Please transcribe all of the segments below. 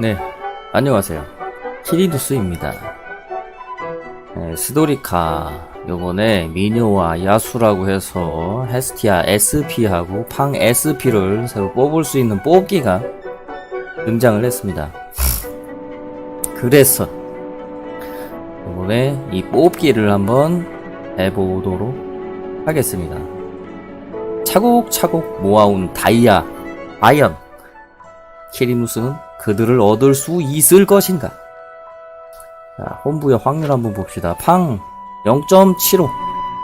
네, 안녕하세요. 키리누스입니다. 네, 스도리카 요번에 미녀와 야수라고 해서 헤스티아 SP하고 팡 SP를 새로 뽑을 수 있는 뽑기가 등장을 했습니다. 그래서 요번에 이 뽑기를 한번 해보도록 하겠습니다. 차곡차곡 모아온 다이아, 아이언, 키리누스는 그들을 얻을 수 있을 것인가? 자, 홈부의 확률 한번 봅시다. 팡 0.75,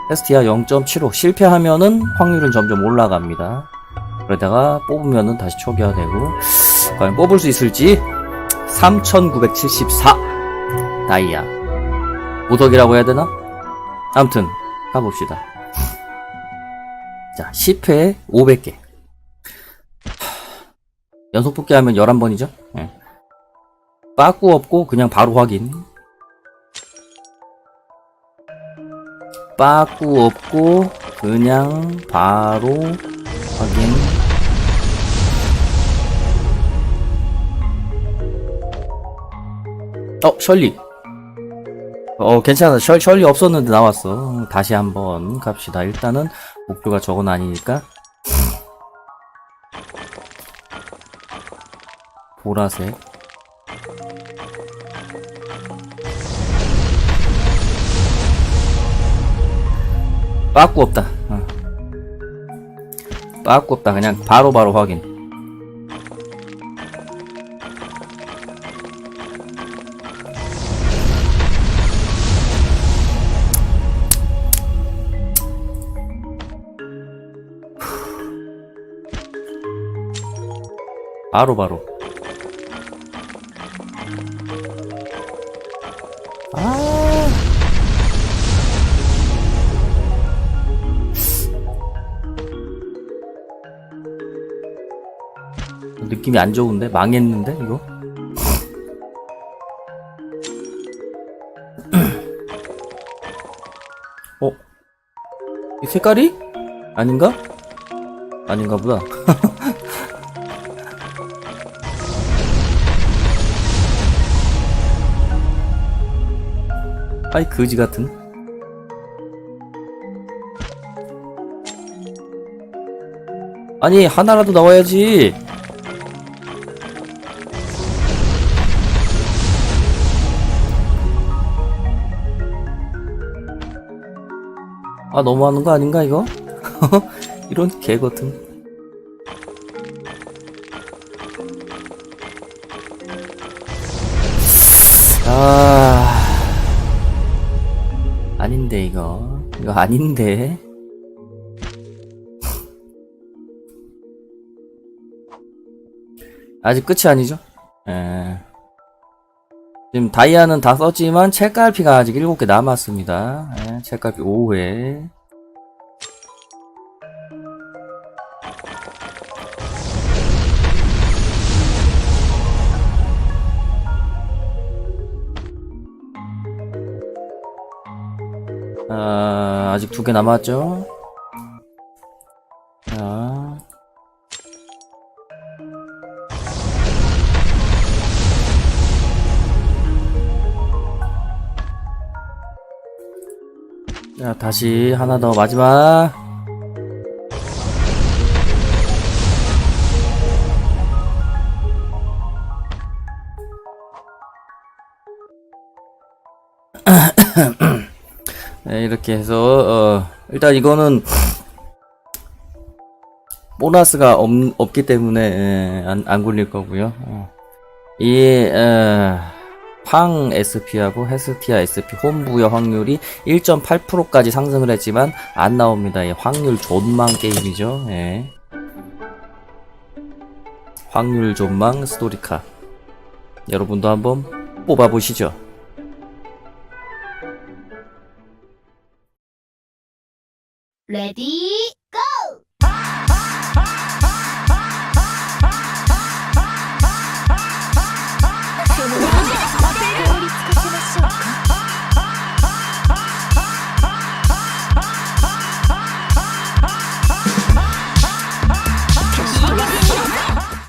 테스티아 0.75. 실패하면은 확률은 점점 올라갑니다. 그러다가 뽑으면은 다시 초기화되고, 과연 뽑을 수 있을지 3,974 다이아. 무덕이라고 해야 되나? 아무튼 가봅시다. 자, 10회 500개. 연속 뽑기 하면 11번이죠? 예. 빠꾸 없고 그냥 바로 확인. 빠꾸 없고 그냥 바로 확인. 어, 셜리. 어, 괜찮아. 셜, 셜리 없었는데 나왔어. 다시 한번 갑시다. 일단은 목표가 저건 아니니까. 보라색. 빠꾸 없다. 어. 빠꾸 없다. 그냥 바로바로 확인. 바로바로. 아. 느낌이 안 좋은데? 망했는데, 이거? 어? 이 색깔이? 아닌가? 아닌가 보다. 아이, 거지 같은. 아니, 하나라도 나와야지. 아, 너무하는 거 아닌가, 이거? 이런 개 같은. 아. 아닌데, 이거. 이거 아닌데. 아직 끝이 아니죠? 예. 지금 다이아는 다 썼지만 책갈피가 아직 7개 남았습니다. 예, 책갈피 5회. 아, 아직 두 개 남았죠? 자. 자, 다시 하나 더 마지막. 네, 이렇게 해서 어, 일단 이거는 보너스가 없, 없기 때문에 예, 안, 안 굴릴 거고요. 어. 이 어, 팡 SP하고 헤스티아 SP 홈부여 확률이 1.8%까지 상승을 했지만 안 나옵니다. 이 확률 존망 게임이죠. 예. 확률 존망 스토리카. 여러분도 한번 뽑아보시죠. Ready?